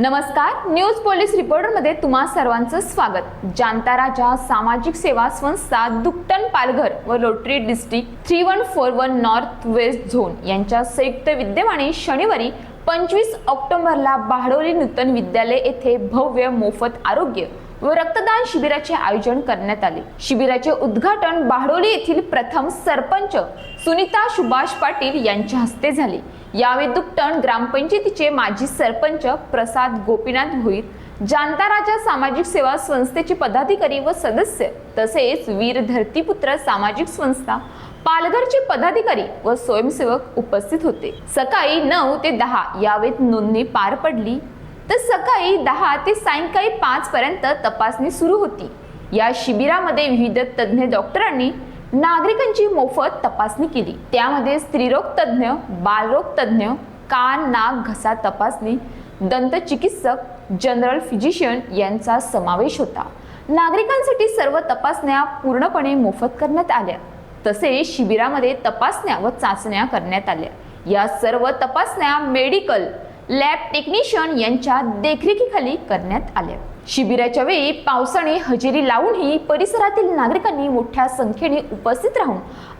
नमस्कार news police रिपोर्टरमध्ये तुम्हा सर्वांचं स्वागत. जाणता राजा सामाजिक सेवा संस्था दुकटन पालघर व Rotary district three one four one north west zone यांच्या संयुक्त विद्यमाने शनिवारी पंचवीस ऑक्टोबरला बाहडोली नूतन विद्यालय येथे भव्य मोफत आरोग्य व रक्तदान शिबिराचे आयोजन करण्यात आले. शिबिराचे उद्घाटन बाहडोली येथील प्रथम सरपंच सुनीता सुभाष पाटील यांच्या हस्ते झाले. यावेळी दुपटण ग्रामपंचायतीचे माजी सरपंच प्रसाद गोपीनाथ भोईर जानताराच्या राजा सामाजिक सेवा संस्थेचे पदाधिकारी व सदस्य तसेच वीर धरतीपुत्र सामाजिक संस्था पालघरचे पदाधिकारी व स्वयंसेवक उपस्थित होते. सकाळी नऊ ते दहा यावेत नोंदणी पार पडली. तर सकाळी दहा ते सायंकाळी पाच पर्यंत तपासणी सुरू होती. या शिबिरामध्ये विविध तज्ज्ञ डॉक्टरांनी नागरिकांची मोफत तपासणी केली. त्यामध्ये स्त्रीरोग तज्ज्ञ बालरोग तज्ज्ञ कान नाक घसा तपासणी दंत चिकित्सक जनरल फिजिशियन यांचा समावेश होता. नागरिकांसाठी सर्व तपासण्या पूर्णपणे मोफत करण्यात आल्या. तसेच शिबिरामध्ये तपासण्या व चाचण्या करण्यात आल्या. या सर्व तपासण्या मेडिकल लॅब टेक्निशियन यांच्या देखरेखीखाली करण्यात आल्या शिबिराच्या वेळी पावसाने हजेरी लावूनही परिसरातील नागरिकांनी मोठ्या संख्येने उपस्थित राहून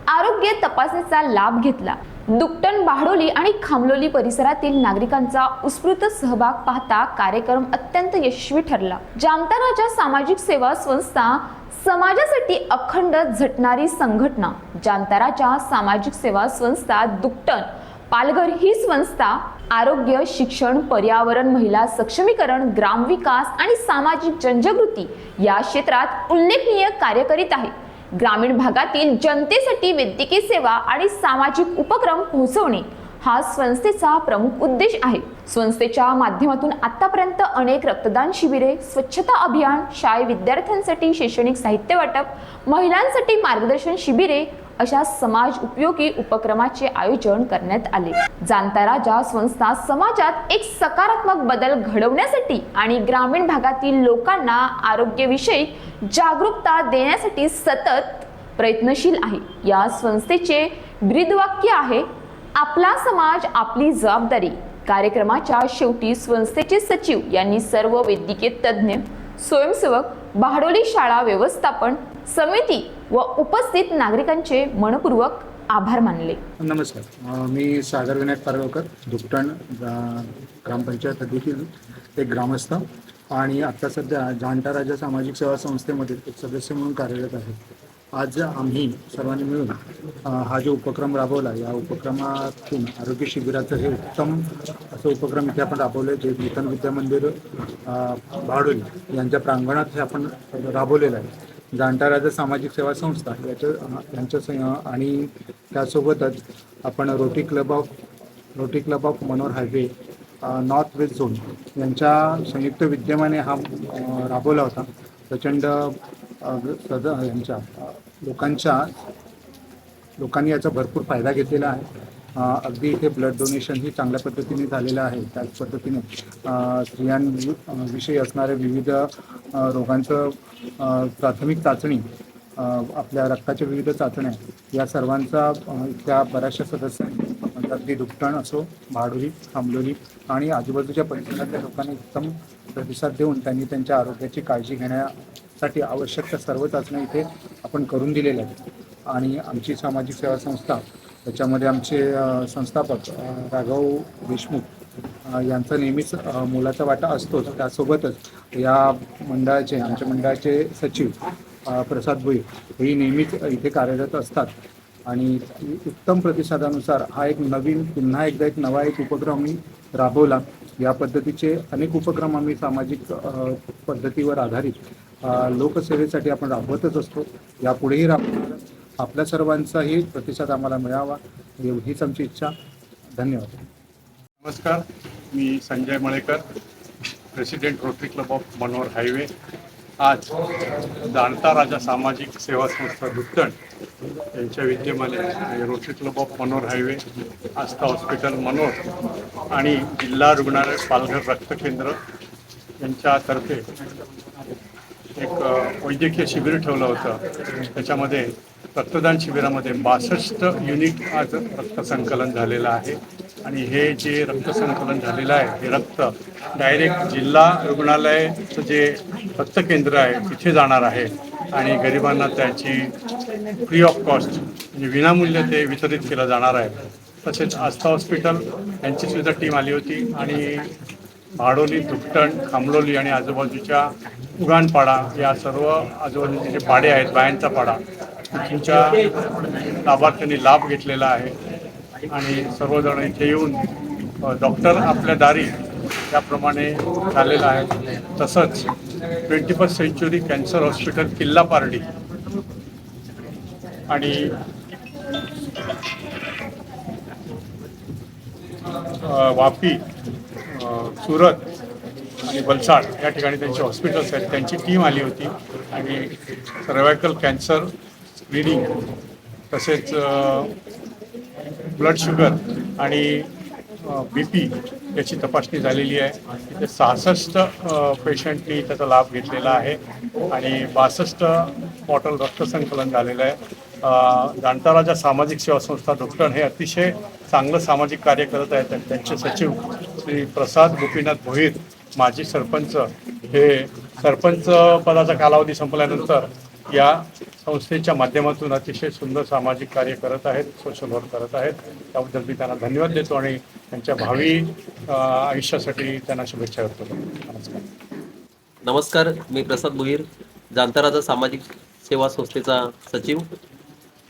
आरोग्य तपासणीचा लाभ घेतला. दुकटन बाहडोली आणि खामलोली परिसरातील नागरिकांचा उत्स्फूर्त सहभाग पाहता कार्यक्रम अत्यंत यशस्वी ठरला. जामताराच्या सामाजिक सेवा संस्था समाजासाठी अखंड झटणारी संघटना. जामताराच्या सामाजिक सेवा संस्था दुकटन पालघर ही संस्था आरोग्य शिक्षण पर्यावरण महिला सक्षमीकरण ग्रामविकास आणि सामाजिक जनजागृती या क्षेत्रात उल्लेखनीय कार्य करीत आहे. ग्रामीण भागातील जनतेसाठी वैद्यकीय सेवा आणि सामाजिक उपक्रम पोहोचवणे हा संस्थेचा प्रमुख उद्देश आहे. संस्थेच्या माध्यमातून आतापर्यंत अनेक रक्तदान शिबिरे स्वच्छता अभियान शाळे विद्यार्थ्यांसाठी शैक्षणिक साहित्य वाटप महिलांसाठी मार्गदर्शन शिबिरे अशा समाज उपयोगी उपक्रमाचे आयोजन करण्यात आले. जाणता राजा संस्था समाजात एक सकारात्मक बदल घडवण्यासाठी आणि ग्रामीण भागातील लोकांना आरोग्यविषयी जागरूकता देण्यासाठी सतत प्रयत्नशील आहे. या संस्थेचे ब्रीदवाक्य आहे आपला समाज आपली जबाबदारी. कार्यक्रमाच्या शेवटी संस्थेचे सचिव यांनी सर्व वैद्यकीय तज्ज्ञ स्वयंसेवक बहाडोली शाळा व्यवस्थापन समिती व उपस्थित नागरिकांचे मनपूर्वक आभार मानले. नमस्कार. मी सागर विनायक पारगावकर दुपटण ग्रामपंचायत देखील एक ग्रामस्थ आणि आत्ता सध्या जाणता राजा सामाजिक सेवा संस्थेमध्ये एक सदस्य म्हणून कार्यरत आहे. आज आम्ही सर्वांनी मिळून हा जो उपक्रम राबवला या उपक्रमातून आरोग्य शिबिराचं हे उत्तम असं उपक्रम इथे आपण राबवलं जे नूतन विद्यामंदिर अ, भाडोली यांच्या प्रांगणात हे आपण राबवलेलं आहे. जाणता राजा सामाजिक सेवा संस्था याच्या यांच्या सं- आणि त्यासोबतच आपण Rotary club of Rotary club of Manor highway north west zone यांच्या संयुक्त विद्यमाने हा राबवला होता. प्रचंड सद यांच्या लोकांच्या लोकांनी याचा भरपूर फायदा घेतलेला आहे. अगदी इथे ब्लड डोनेशन ही चांगल्या पद्धतीने झालेलं आहे. त्याच पद्धतीने स्त्रियांविषयी असणाऱ्या विविध रोगांचं प्राथमिक चाचणी आपल्या रक्ताच्या विविध चाचण्या या सर्वांचा इथल्या बऱ्याचशा सदस्यांनी अगदी दुपटण असो भाडोली थांबलोली आणि आजूबाजूच्या परिसरातल्या लोकांनी उत्तम प्रतिसाद देऊन त्यांनी त्यांच्या आरोग्याची काळजी घेण्यासाठी आवश्यक त्या सर्व चाचण्या इथे आपण करून दिलेल्या आहेत. आणि आमची सामाजिक सेवा संस्था त्याच्यामध्ये आमचे संस्थापक राघव देशमुख यांचा नेहमीच मोलाचा वाटा असतोच. त्यासोबतच या मंडळाचे आमच्या मंडळाचे सचिव प्रसाद भोई हेही नेहमीच इथे कार्यरत असतात. आणि उत्तम प्रतिसादानुसार हा एक नवीन पुन्हा एकदा एक नवा एक उपक्रम आम्ही राबवला. या पद्धतीचे अनेक उपक्रम आम्ही सामाजिक पद्धतीवर आधारित लोकसेवेसाठी आपण राबवतच असतो. यापुढेही राबवणार आपल्या सर्वांचाही प्रतिसाद आम्हाला मिळावा. हीच आमची इच्छा. धन्यवाद. नमस्कार. मी Sanjay Malekar president Rotary club of Manohar highway. आज जाणता राजा सामाजिक सेवा संस्था दुत्तण यांच्या विद्यमाने Rotary club of Manohar highway Aastha hospital Manohar आणि जिल्हा रुग्णालय पालघर रक्त केंद्र यांच्यातर्फे एक वैद्यकीय शिबिर ठेवलं होतं. त्याच्यामध्ये रक्तदान शिबिरामध्ये बासष्ट युनिट आज रक्तसंकलन झालेलं आहे. आणि हे जे रक्तसंकलन झालेलं आहे हे रक्त डायरेक्ट जिल्हा रुग्णालयाचं जे रक्त केंद्र आहे तिथे जाणार आहे. आणि गरिबांना त्याची फ्री ऑफ कॉस्ट म्हणजे विनामूल्य ते वितरित केलं जाणार आहे. तसेच आस्था हॉस्पिटल यांची सुद्धा टीम आली होती. आणि भाडोली दुपटण खामलोली आणि आजूबाजूच्या उगाणपाडा या सर्व आजूबाजूचे जे पाडे आहेत बायांचा पाडा तुमच्या लाभार्थ्यांनी लाभ घेतलेला आहे. आणि सर्वजण इथे येऊन डॉक्टर आपल्या दारी त्याप्रमाणे झालेलं आहे. तसंच twenty first century cancer hospital Killa Pardi आणि वापी सुरत आणि वलसाड या ठिकाणी त्यांचे हॉस्पिटल्स आहेत. त्यांची टीम आली होती. आणि सर्वायकल कॅन्सर स्क्रीनिंग तसेच ब्लड शुगर आणि बी पी याची तपासणी झालेली आहे. तिथे सहासष्ट पेशंटनी त्याचा लाभ घेतलेला आहे. आणि बासष्ट बॉटल रक्तसंकलन झालेलं आहे. जाणताराच्या सामाजिक सेवा संस्था डॉक्टर हे अतिशय चांगलं सामाजिक कार्य करत आहेत. आणि त्यांचे सचिव श्री प्रसाद गोपीनाथ भोईर माजी सरपंच हे सरपंच पदाचा कालावधी संपल्यानंतर या संस्थेच्या माध्यमातून अतिशय सुंदर सामाजिक कार्य करत आहेत सोशल वर्क करत आहेत. त्याबद्दल मी त्यांना धन्यवाद देतो आणि त्यांच्या भावी आयुष्यासाठी त्यांना शुभेच्छा करतो. नमस्कार. नमस्कार मी प्रसाद भोईर जांताराजा सामाजिक सेवा संस्थेचा सचिव.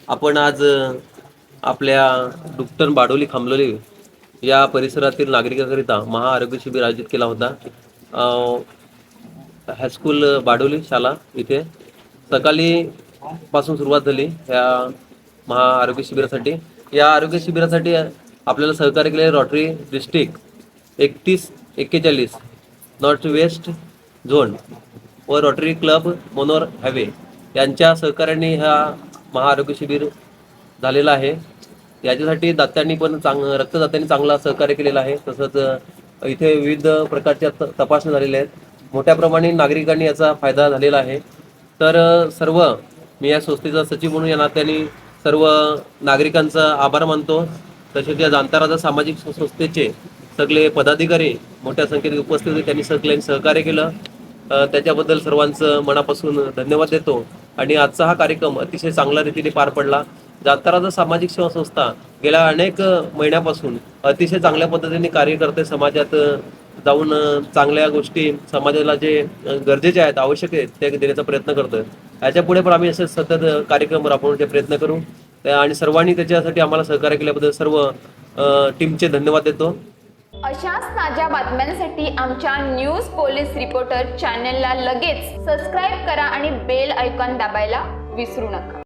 आपण आज आपल्या डुकटन बाडोली खांबलोली या परिसरातील नागरिकांकरिता महाआरोग्य शिबिर आयोजित केला होता. हायस्कूल बाडोली शाला इथे. सकाळी पासून सुरुवात झाली या महाआरोग्य शिबिरासाठी. या आरोग्य शिबिरासाठी आपल्याला सहकार्य केले रॉटरी डिस्ट्रिक्ट एकतीस एक्केचाळीस नॉर्थ वेस्ट झोन व रोटरी क्लब मनोर हॅवे यांच्या सहकार्याने हा महाआरोग्य शिबिर झालेला आहे. याच्यासाठी दात्यांनी पण चांग रक्तदात्यांनी चांगला सहकार्य केलेला आहे. तसंच इथे विविध प्रकारच्या त- तपासण्या झालेल्या आहेत. मोठ्या प्रमाणे नागरिकांनी याचा फायदा झालेला आहे. तर सर्व मी या संस्थेचा सचिव म्हणून या नात्याने सर्व नागरिकांचा आभार मानतो. तसेच या जाणताराचा सामाजिक संस्थेचे सगळे पदाधिकारी मोठ्या संख्येत उपस्थित होते. त्यांनी सगळ्यांनी सहकार्य केलं. त्याच्याबद्दल सर्वांचं मनापासून धन्यवाद देतो. आणि आजचा हा कार्यक्रम अतिशय चांगल्या रीतीने पार पडला. जाताराचा सामाजिक सेवा संस्था गेल्या अनेक महिन्यापासून अतिशय चांगल्या पद्धतीने कार्य करते समाजात जाऊन चांगल्या गोष्टी समाजाला जे गरजेचे आहेत आवश्यक आहेत ते देण्याचा प्रयत्न करतोय. याच्यापुढे पण आम्ही असे सतत कार्यक्रम राबवण्याचे प्रयत्न करू. आणि सर्वांनी त्याच्यासाठी आम्हाला सहकार्य केल्याबद्दल सर्व टीमचे धन्यवाद देतो. अशाच ताज्या बातम्यांसाठी आमच्या न्यूज पोलीस रिपोर्टर चॅनलला लगेच सबस्क्राईब करा आणि बेल ऐकॉन दाबायला विसरू नका.